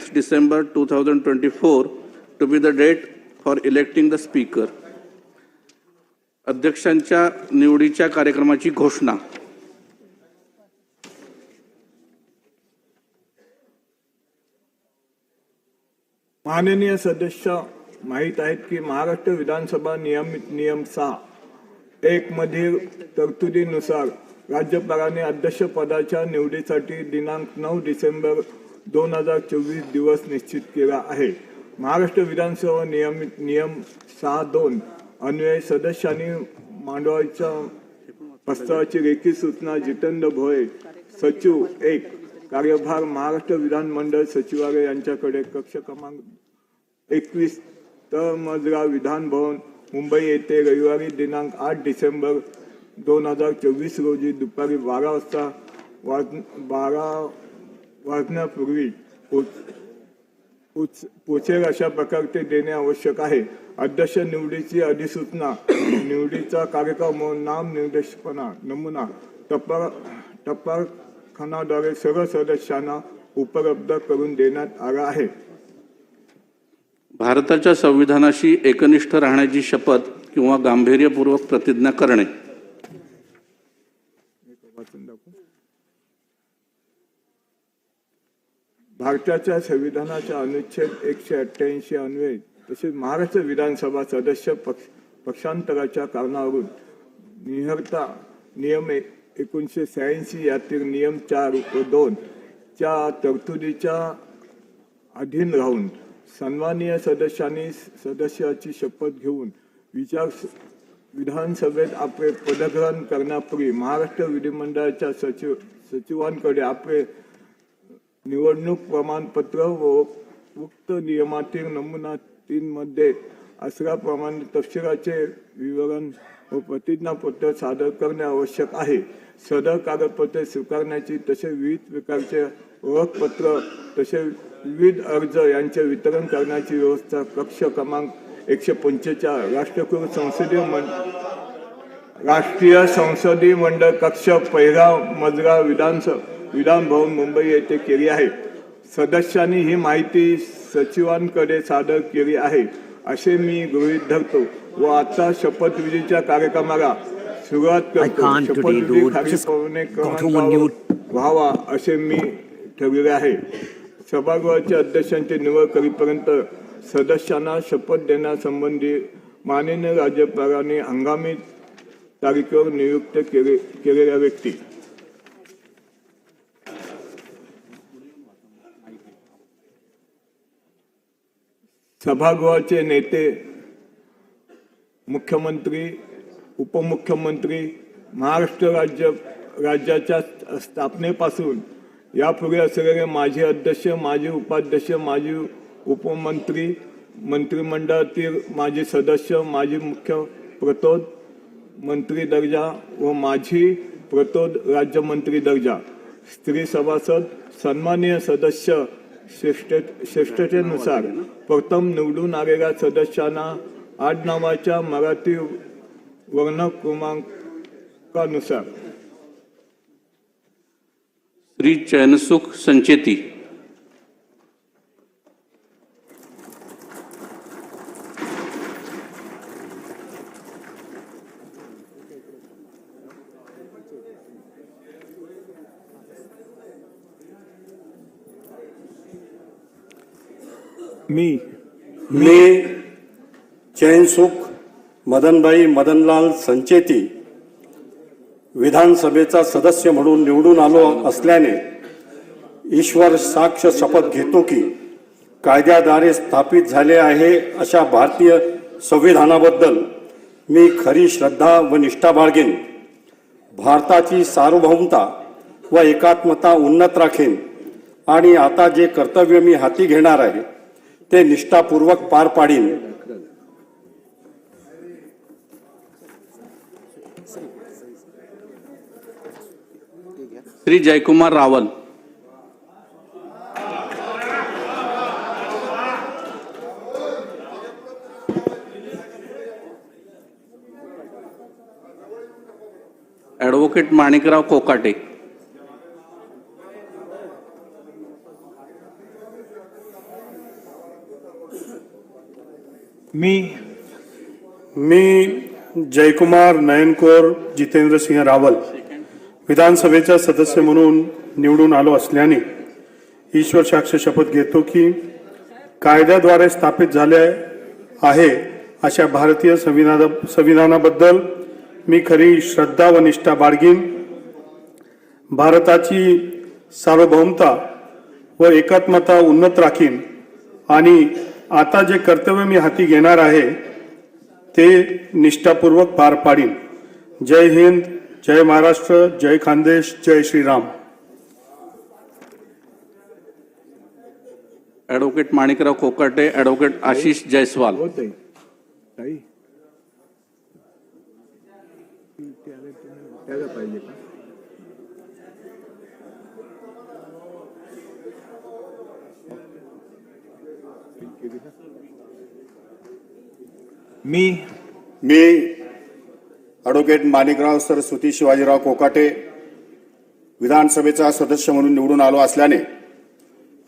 9th December 2024 to be the date for electing the speaker. अध्यक्षांच्या निवडीच्या कार्यक्रमाची घोषणा माननीय सदस्य माहीत आहेत की महाराष्ट्र विधानसभा नियमित नियम सहा एक मधील तरतुदीनुसार राज्यपालाने अध्यक्षपदाच्या निवडीसाठी दिनांक नऊ डिसेंबर दोन हजार चोवीस दिवस निश्चित केला आहे. महाराष्ट्र विधानसभा नियमित नियम सहा दोन अन्वये सदस्यांनी मांडवाच्या प्रस्तावाची लेखी सूचना जितेंद्र भोये सचिव एक कार्यभार महाराष्ट्र विधानमंडळ सचिवालय यांच्याकडे कक्ष क्रमांक एकवीस तळमजला विधान भवन मुंबई येथे रविवारी दिनांक आठ डिसेंबर दोन हजार चोवीस रोजी दुपारी बारा वाजता वाज बारा वाजण्यापूर्वी पोच पोच- पोचेल अशा प्रकारचे देणे आवश्यक आहे. अध्यक्ष निवडीची अधिसूचना निवडीचा कार्यक्रम नाम निर्देशपणा नमुना टप्पा टप्पाखानाद्वारे सर्व सदस्यांना उपलब्ध करून देण्यात आला आहे. भारताच्या संविधानाशी एकनिष्ठ राहण्याची शपथ किंवा गांभीर्यपूर्वक प्रतिज्ञा करणे. भारताच्या संविधानाच्या अनुच्छेद एकशे अठ्ठ्याऐंशी अन्वये तसेच महाराष्ट्र विधानसभा सदस्य पक्ष पक्षांतराच्या कारणावरून निहरता नियम एकोणीसशे शहाऐंशी यातील नियम चार व दोन च्या तरतुदीच्या अधीन राहून सन्मानीय सदस्यांनी सदस्याची शपथ घेऊन विचार विधानसभेत आपले पदग्रहण करण्यापूर्वी महाराष्ट्र विधिमंडळाच्या सचिव सचिवांकडे आपले निवडणूक प्रमाणपत्र व उक्त नियमातील नमुना तीन मध्ये असल्याप्रमाणे तपशिलाचे विवरण व प्रतिज्ञापत्र सादर करणे आवश्यक आहे. सदर कागदपत्रे स्वीकारण्याची तसेच विविध प्रकारचे ओळखपत्र तसेच विविध अर्ज यांचे वितरण करण्याची व्यवस्था कक्ष क्रमांक एकशे पंचेचाळ राष्ट्रकुल संसदीय मंड राष्ट्रीय संसदीय मंडळ कक्ष पहिला मजरा विधानसभा विधान भवन मुंबई येथे केली आहे. सदस्यांनी ही माहिती सचिवांकडे सादर केली आहे. असे मी गृहीत धरतो व आता शपथविधीच्या कार्यक्रमाला सुरुवात करतो. शपथविधी. व्हावा असे मी ठरविले आहे. सभागृहाच्या अध्यक्षांची निवड करीपर्यंत सदस्यांना शपथ देण्यासंबंधी माननीय राज्यपालांनी हंगामी तारखेवर नियुक्त केले केलेल्या व्यक्ती सभागृहाचे नेते मुख्यमंत्री उपमुख्यमंत्री महाराष्ट्र राज्य राज्याच्या स्थापनेपासून यापूर्वी असलेले माजी अध्यक्ष माजी उपाध्यक्ष माजी उपमंत्री मंत्रिमंडळातील माजी सदस्य माजी मुख्य प्रतोद मंत्री दर्जा व माझी प्रतोद राज्यमंत्री दर्जा. स्त्री सभासद सन्माननीय सदस्य श्रेष्ठतेनुसार प्रथम निवडून आलेल्या सदस्यांना आडनावाच्या मराठी वर्ण क्रमांकानुसार श्री चैनसुख संचेती. मी. मी चैनसुख मदनबाई मदनलाल संचेती विधानसभेचा सदस्य म्हणून निवडून आलो असल्याने ईश्वर साक्ष शपथ घेतो की कायद्याद्वारे स्थापित झाले आहे अशा भारतीय संविधानाबद्दल मी खरी श्रद्धा व निष्ठा बाळगेन. भारताची सार्वभौमता व एकात्मता उन्नत राखेन आणि आता जे कर्तव्य मी हाती घेणार आहे ते निष्ठापूर्वक पार पाडीन. श्री जयकुमार रावल. ॲडव्होकेट माणिकराव कोकाटे. मी मी जयकुमार नयनकोर जितेंद्र सिंह रावल विधानसभेचा सदस्य म्हणून निवडून आलो असल्याने ईश्वर साक्ष शपथ घेतो की कायद्याद्वारे स्थापित झाले आहे अशा भारतीय संविधाना संविधानाबद्दल मी खरी श्रद्धा व निष्ठा बाळगीन. भारताची सार्वभौमता व एकात्मता उन्नत राखीन आणि आता जे कर्तव्य मी हाती घेणार आहे ते निष्ठापूर्वक पार पाडीन. जय हिंद जय महाराष्ट्र जय खानदेश जय Shriram. Advocate Manikrao Kokate advocate Ashish Jaiswal. पाहिजे मी मी ॲडव्होकेट माणिकराव सरस्वती शिवाजीराव कोकाटे विधानसभेचा सदस्य म्हणून निवडून आलो असल्याने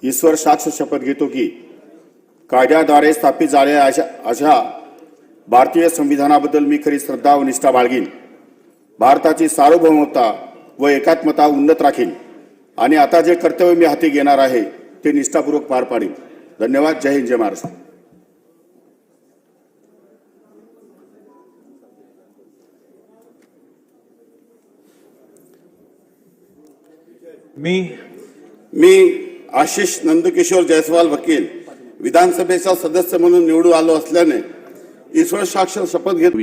ईश्वर साक्ष शपथ घेतो की कायद्याद्वारे स्थापित झालेल्या अशा अशा भारतीय संविधानाबद्दल मी खरी श्रद्धा व निष्ठा बाळगीन. भारताची सार्वभौमता व एकात्मता उन्नत राखीन. आणि आता जे कर्तव्य मी हाती घेणार आहे ते निष्ठापूर्वक पार पाडीन. धन्यवाद. जय हिंद जय महाराष्ट्र. मी मी आशिष नंदकिशोर जयस्वाल वकील विधानसभेचा सदस्य म्हणून निवडून आलो असल्याने ईश्वर साक्ष शपथ घेत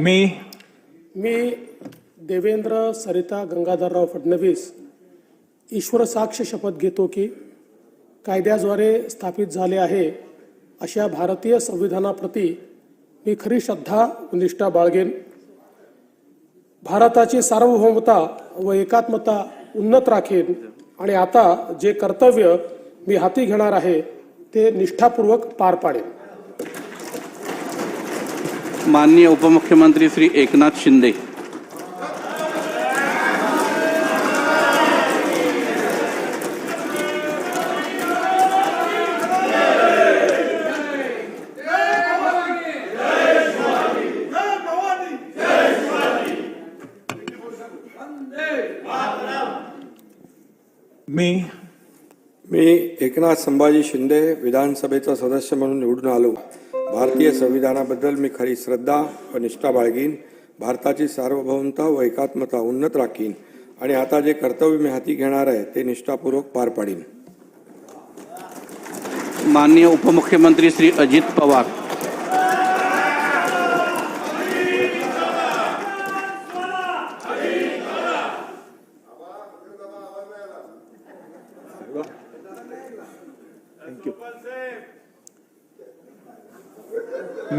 मी मी देवेंद्र सरिता गंगाधरराव फडणवीस ईश्वर साक्ष शपथ घेतो की कायद्याद्वारे स्थापित झाले आहे अशा भारतीय संविधानाप्रती मी खरी श्रद्धा व निष्ठा बाळगेन. भारताची सार्वभौमता व एकात्मता उन्नत राखेन आणि आता जे कर्तव्य मी हाती घेणार आहे ते निष्ठापूर्वक पार पाडेन. माननीय उपमुख्यमंत्री श्री एकनाथ शिंदे. मी मी एकनाथ संभाजी शिंदे विधानसभेचा सदस्य म्हणून निवडून आलो. भारतीय संविधानाबद्दल मी खरी श्रद्धा व निष्ठा बाळगीन भारताची सार्वभौमता व एकात्मता उन्नत राखीन आणि आता जे कर्तव्य मी हाती घेणार आहे ते निष्ठापूर्वक पार पाडीन. माननीय उपमुख्यमंत्री श्री अजित पवार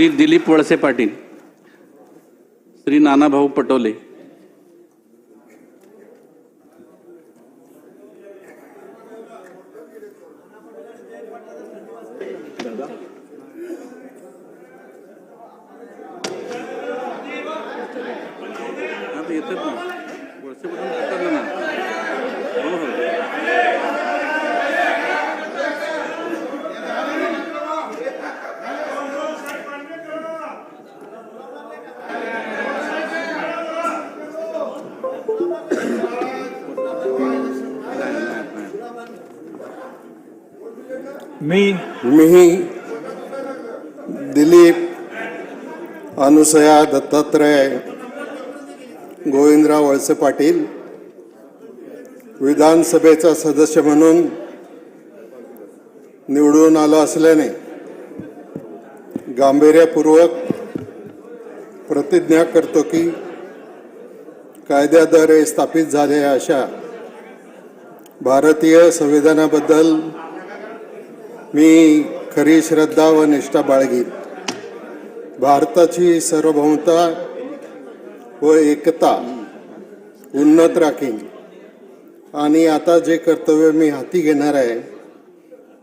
श्री दिलीप वळसे पाटील श्री नानाभाऊ पटोले मी मी दिलीप अनुसया दत्तात्रय गोविंदराव वळसे पाटील विधानसभेचा सदस्य म्हणून निवडून आलो असल्याने गांभीर्यपूर्वक प्रतिज्ञा करतो की कायद्याद्वारे स्थापित झालेल्या अशा भारतीय संविधानाबद्दल मी खरी श्रद्धा व निष्ठा बाळगीन. भारताची सार्वभौमता व एकता उन्नत राखीन. आणि आता जे कर्तव्य मी हाती घेणार आहे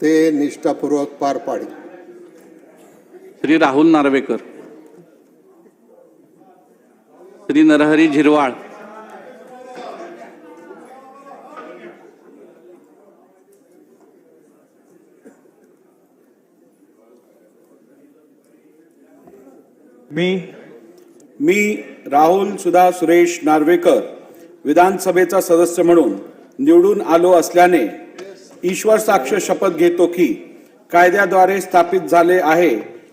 ते निष्ठापूर्वक पार पाडी श्री राहुल नार्वेकर श्री नरहरी झिरवाळ मी मी राहुल सुधा सुरेश नार्वेकर विधानसभेचा सदस्य म्हणून निवडून आलो असल्याने ईश्वर साक्ष शपथ घेतो की कायद्याद्वारे स्थापित झाले आहे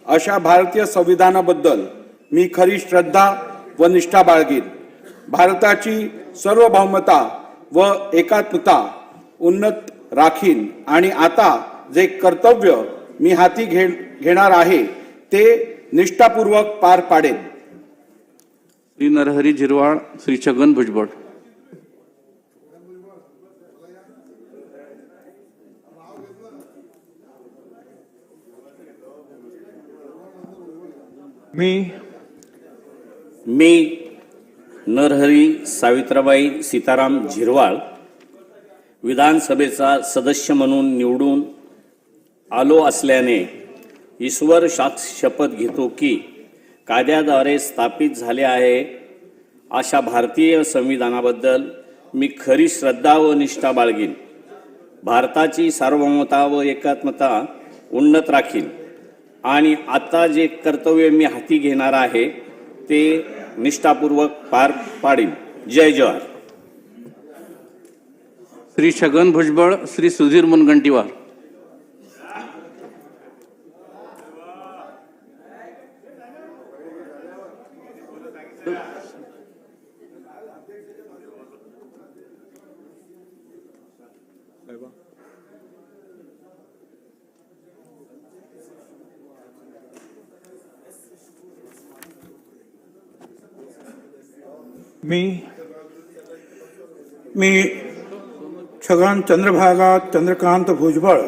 अशा भारतीय संविधानाबद्दल मी खरी श्रद्धा व निष्ठा बाळगीन. भारताची सर्वभौमता व एकात्मता उन्नत राखीन आणि आता जे कर्तव्य मी हाती घे घेणार आहे ते निष्ठापूर्वक पार पाडेन श्री नरहरी झिरवाळ श्री छगन भुजबळ. मी मी नरहरी सावित्राबाई सीताराम झिरवाळ विधानसभेचा सदस्य म्हणून निवडून आलो असल्याने ईश्वर साक्ष शपथ घेतो की कायद्याद्वारे स्थापित झाले आहे. अशा भारतीय संविधानाबद्दल मी खरी श्रद्धा व निष्ठा बाळगीन. भारताची सार्वभौमता व एकात्मता उन्नत राखीन. आणि आता जे कर्तव्य मी हाती घेणार आहे ते निष्ठापूर्वक पार पाडीन. जय जवाहर. श्री छगन भुजबळ श्री सुधीर मुनगंटीवार. मी मी छगन चंद्रभागा चंद्रकांत भुजबळ